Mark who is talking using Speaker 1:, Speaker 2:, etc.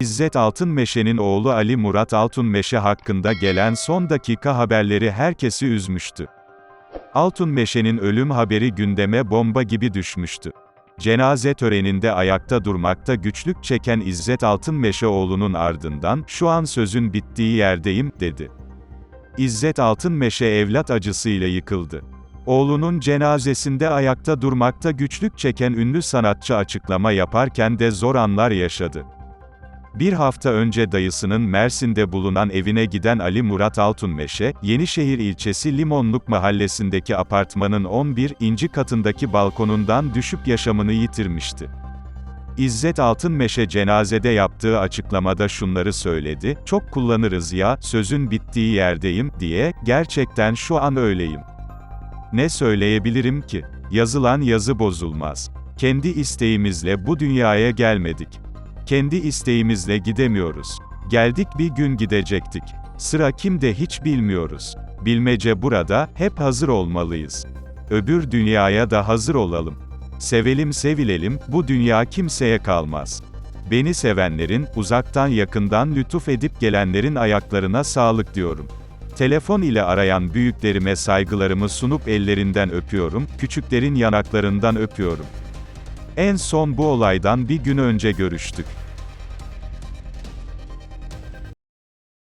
Speaker 1: İzzet Altınmeşe'nin oğlu Ali Murat Altunmeşe hakkında gelen son dakika haberleri herkesi üzmüştü. Altunmeşe'nin ölüm haberi gündeme bomba gibi düşmüştü. Cenaze töreninde ayakta durmakta güçlük çeken İzzet Altınmeşe oğlunun ardından, şu an sözün bittiği yerdeyim, dedi. İzzet Altınmeşe evlat acısıyla yıkıldı. Oğlunun cenazesinde ayakta durmakta güçlük çeken ünlü sanatçı açıklama yaparken de zor anlar yaşadı. Bir hafta önce dayısının Mersin'de bulunan evine giden Ali Murat Altunmeşe, Yenişehir ilçesi Limonluk mahallesindeki apartmanın 11. inci katındaki balkonundan düşüp yaşamını yitirmişti. İzzet Altınmeşe cenazede yaptığı açıklamada şunları söyledi, çok kullanırız ya, sözün bittiği yerdeyim, diye, gerçekten şu an öyleyim. Ne söyleyebilirim ki? Yazılan yazı bozulmaz. Kendi isteğimizle bu dünyaya gelmedik. Kendi isteğimizle gidemiyoruz. Geldik bir gün gidecektik. Sıra kimde hiç bilmiyoruz. Bilmece burada, hep hazır olmalıyız. Öbür dünyaya da hazır olalım. Sevelim sevilelim, bu dünya kimseye kalmaz. Beni sevenlerin, uzaktan yakından lütuf edip gelenlerin ayaklarına sağlık diyorum. Telefon ile arayan büyüklerime saygılarımı sunup ellerinden öpüyorum, küçüklerin yanaklarından öpüyorum. En son bu olaydan bir gün önce görüştük.